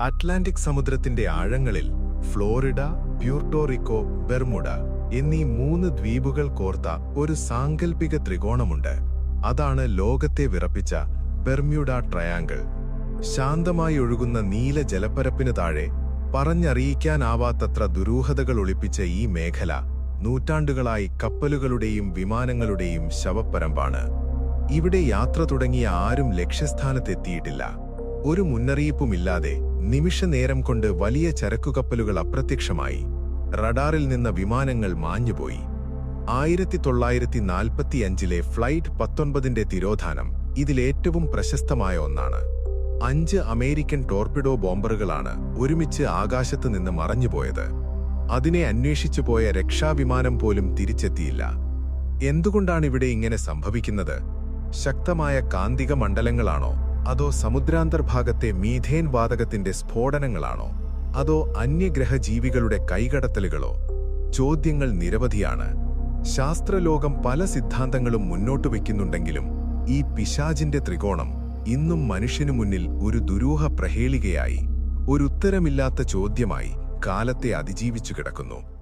Atlantic സമുദ്രത്തിന്റെ ആഴങ്ങളിൽ Florida Puerto Rico Bermuda എന്നീ മൂന്ന് ദ്വീപുകൾ കോർത്ത ഒരു സാങ്കൽപ്പിക ത്രികോണമുണ്ട്. അതാണ് ലോകത്തെ വിറപ്പിച്ച ബെർമ്യൂഡ ട്രയാങ്കിൾ. ശാന്തമായി ഒഴുകുന്ന നീല ജലപ്പരപ്പിന് താഴെ പറഞ്ഞറിയിക്കാനാവാത്തത്ര ദുരൂഹതകൾ ഒളിപ്പിച്ച ഈ മേഖല നൂറ്റാണ്ടുകളായി കപ്പലുകളുടെയും വിമാനങ്ങളുടെയും ശവപ്പരമ്പാണ്. ഇവിടെ യാത്ര തുടങ്ങിയ ആരും ലക്ഷ്യസ്ഥാനത്തെത്തിയിട്ടില്ല. ഒരു മുന്നറിയിപ്പുമില്ലാതെ നിമിഷനേരം കൊണ്ട് വലിയ ചരക്കുകപ്പലുകൾ അപ്രത്യക്ഷമായി. റഡാറിൽ നിന്ന വിമാനങ്ങൾ മാഞ്ഞുപോയി. ആയിരത്തി തൊള്ളായിരത്തി നാൽപ്പത്തിയഞ്ചിലെ ഫ്ലൈറ്റ് പത്തൊൻപതിന്റെ തിരോധാനം ഇതിലേറ്റവും പ്രശസ്തമായ ഒന്നാണ്. അഞ്ച് അമേരിക്കൻ ടോർപിഡോ ബോംബറുകളാണ് ഒരുമിച്ച് ആകാശത്ത് നിന്ന് മറഞ്ഞുപോയത്. അതിനെ അന്വേഷിച്ചു പോയ രക്ഷാവിമാനം പോലും തിരിച്ചെത്തിയില്ല. എന്തുകൊണ്ടാണിവിടെ ഇങ്ങനെ സംഭവിക്കുന്നത്? ശക്തമായ കാന്തിക മണ്ഡലങ്ങളാണോ? അതോ സമുദ്രാന്തർഭാഗത്തെ മീഥേൻ വാതകത്തിന്റെ സ്ഫോടനങ്ങളാണോ? അതോ അന്യഗ്രഹ ജീവികളുടെ കൈകടത്തലുകളോ? ചോദ്യങ്ങൾ നിരവധിയാണ്. ശാസ്ത്രലോകം പല സിദ്ധാന്തങ്ങളും മുന്നോട്ട് വയ്ക്കുന്നുണ്ടെങ്കിലും ഈ പിശാജിന്റെ ത്രികോണം ഇന്നും മനുഷ്യനു മുന്നിൽ ഒരു ദുരൂഹ പ്രഹേളികയായി ഒരു ഉത്തരമില്ലാത്ത ചോദ്യമായി കാലത്തെ അതിജീവിച്ചു കിടക്കുന്നു.